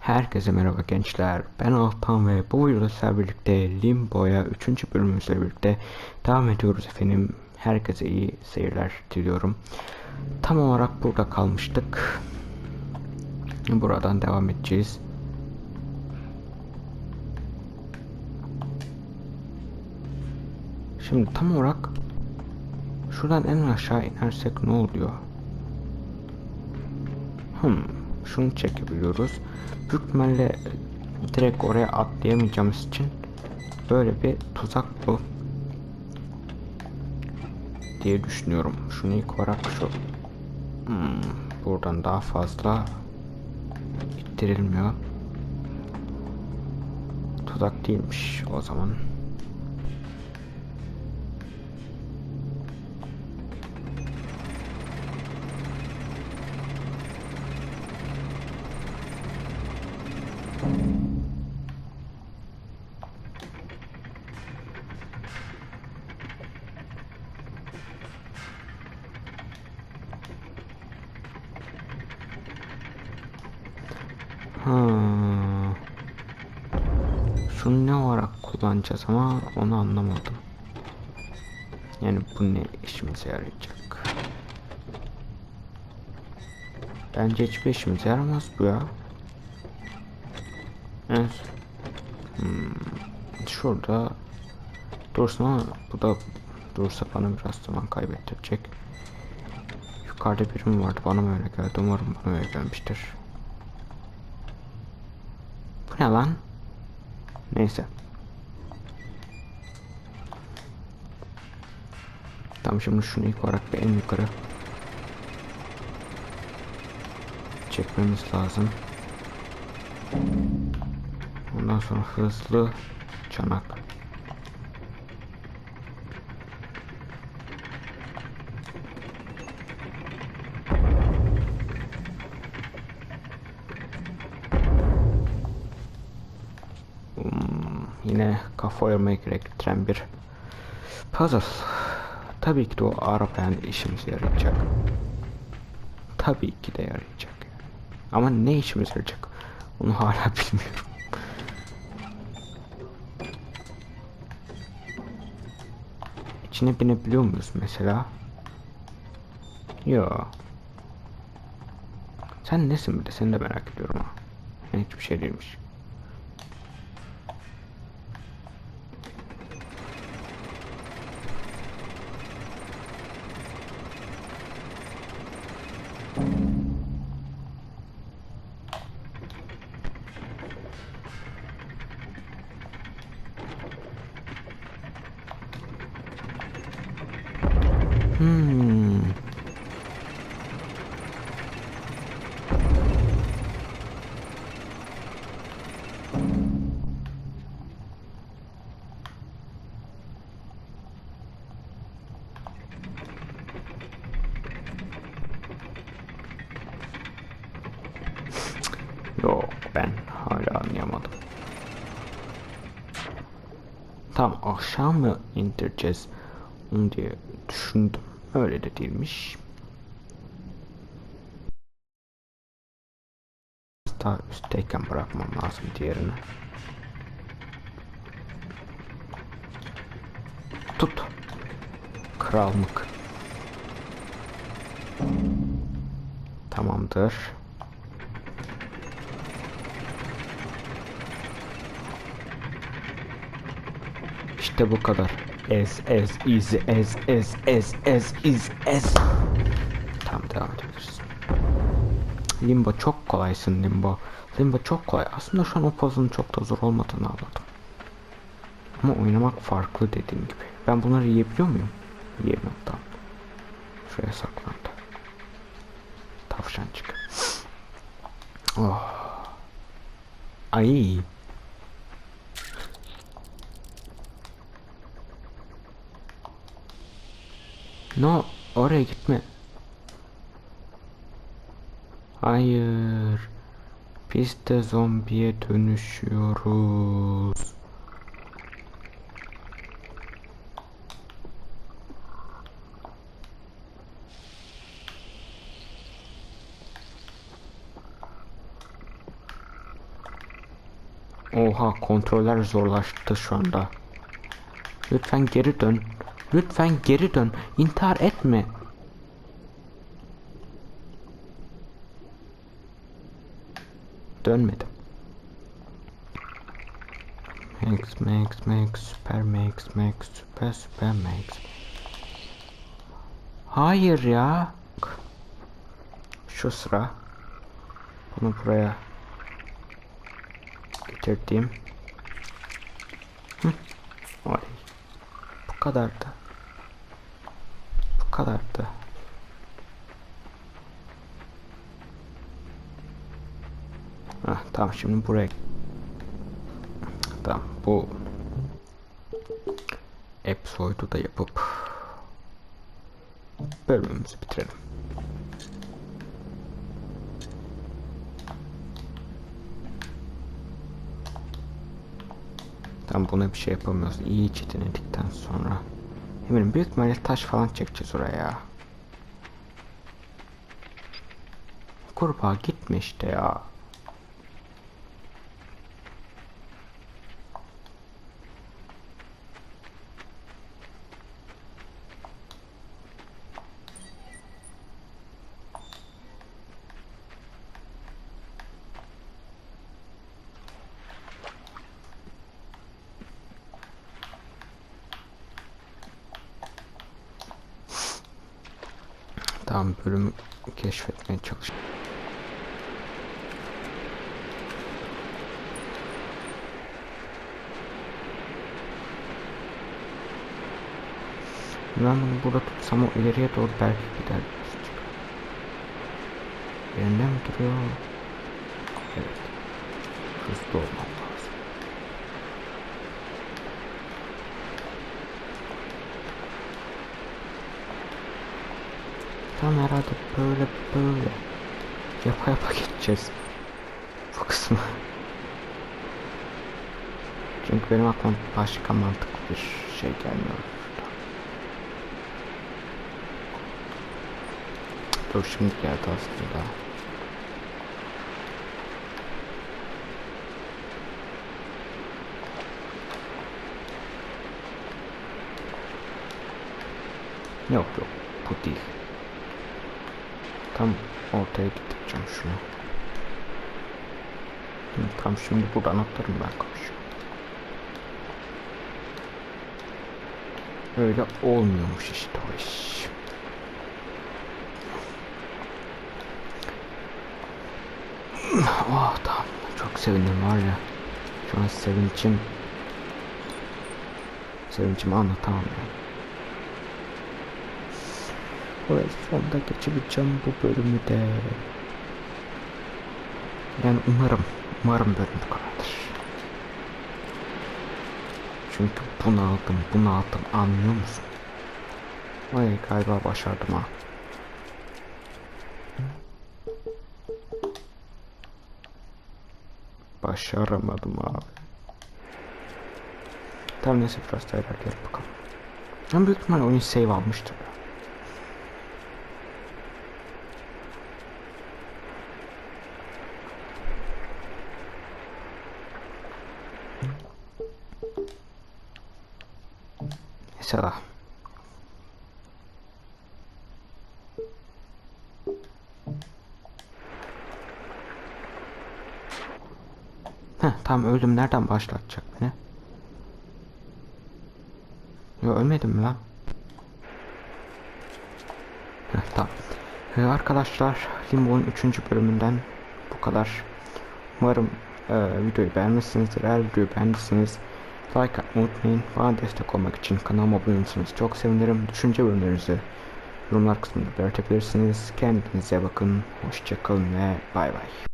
Herkese merhaba gençler. Ben Altan ve bu videoda sizlerle birlikte Limbo'ya 3. bölümümüzle birlikte devam ediyoruz efendim. Herkese iyi seyirler diliyorum. Tam olarak burada kalmıştık. Buradan devam edeceğiz. Şimdi tam olarak şuradan en aşağı inersek ne oluyor? Hmm, şunu çekebiliyoruz. Büyük ihtimalle direkt oraya atlayamayacağımız için böyle bir tuzak bu diye düşünüyorum. Şunu ilk olarak şu hmm, buradan daha fazla ittirilmiyor. Tuzak değilmiş o zaman. Ha. Şunu ne olarak kullanacağız ama onu anlamadım. Yani bu ne işimize yarayacak? Bence hiçbir işimize yaramaz bu ya. Evet. Hmm, şurada dursun ama bu da dursa bana biraz zaman kaybettirecek. Yukarıda birim vardı bana mı öyle geldi umarım bana öyle gelmiştir. Ne lan? Neyse. Tamam şimdi şunu ilk olarak bir en yukarı çekmemiz lazım. Ondan sonra hızlı çanak. Yine kafa yormaya gerektiren bir puzzle. Tabii ki de o arabayan işimize yarayacak. Tabii ki de yarayacak. Ama ne işimize yarayacak? Onu hala bilmiyorum. İçine binebiliyor muyuz mesela? Yo. Sen nesin bir de seni de merak ediyorum ha. Hiçbir şey değilmiş. Hmm. Yok ben hala anlayamadım. Tam aşağı mı indireceğiz diye düşündüm. Öyle de değilmiş. Daha üstteyken bırakmam lazım diğerini. Tut. Krallık. Tamamdır. İşte bu kadar. Ez ez iz ez ez ez ez iz ez. Tamam devam edebiliriz. Limbo çok kolaysın Limbo. Limbo çok kolay. Aslında şu an o puzzle'ın çok da zor olmadığını anladım. Ama oynamak farklı dediğim gibi. Ben bunları yiyebiliyor muyum? Yiyemem tamam. Şuraya saklandı. Tavşancık. Oh. Ay. No, oraya gitme. Hayır. Biz de zombiye dönüşüyoruz. Oha kontroller zorlaştı şu anda. Lütfen geri dön. Lütfen geri dön. İntihar etme. Dönmedim. Max, Max, Max, Super Max, Max, Super, Super Max. Hayır ya. Şu sıra. Bunu buraya getirdiğim. Hı. Bu kadardı. Bu kadardı. Heh, tamam şimdi buraya Tamam bu Epsoid'u da yapıp bölümümüzü bitirelim. Tam buna bir şey yapamıyoruz. İyice denedikten sonra. Eminim büyük ihtimalle taş falan çekeceğiz oraya. Kurbağa gitme işte ya. Tamam bölümü keşfetmeye çalış. Ben bunu burada tutsam o ileriye doğru belki gider. Yerinde mi duruyor? Evet. Hızlı olmam lazım. Tam herhalde böyle böyle yapa yapa geçeceğiz bu kısmı. Çünkü benim aklıma başka mantıklı bir şey gelmiyor. burada. Dur şimdi geldi aslında. Yok yok bu değil. Tam ortaya getireceğim şunu. Tam şimdi buradan atlarım ben karşı. Öyle olmuyormuş işte o iş. Oh tamam. Çok sevindim var ya. Şu an sevincim sevincimi anlatamam yani. Oraya sonunda geçebileceğim bu bölümü de. Yani umarım, umarım bölüm bu kadardır. Çünkü bunaldım, bunaldım anlıyor musun? Ay galiba başardım ha. Başaramadım abi. Tamam neyse biraz daha ilerleyelim bakalım. Ben büyük ihtimalle oyun save almıştır. Mesela. Heh, tamam öldüm. Nereden başlatacak beni? Yo ölmedim mi lan? Heh, tamam. Ee, arkadaşlar Limbo'nun 3. bölümünden bu kadar. Umarım e, videoyu beğenmişsinizdir. Eğer videoyu beğendiyseniz like unutmayın. Bana destek olmak için kanalıma abone olursanız çok sevinirim. Düşünce bölümlerinizi yorumlar kısmında belirtebilirsiniz. Kendinize bakın. Hoşçakalın ve bay bay.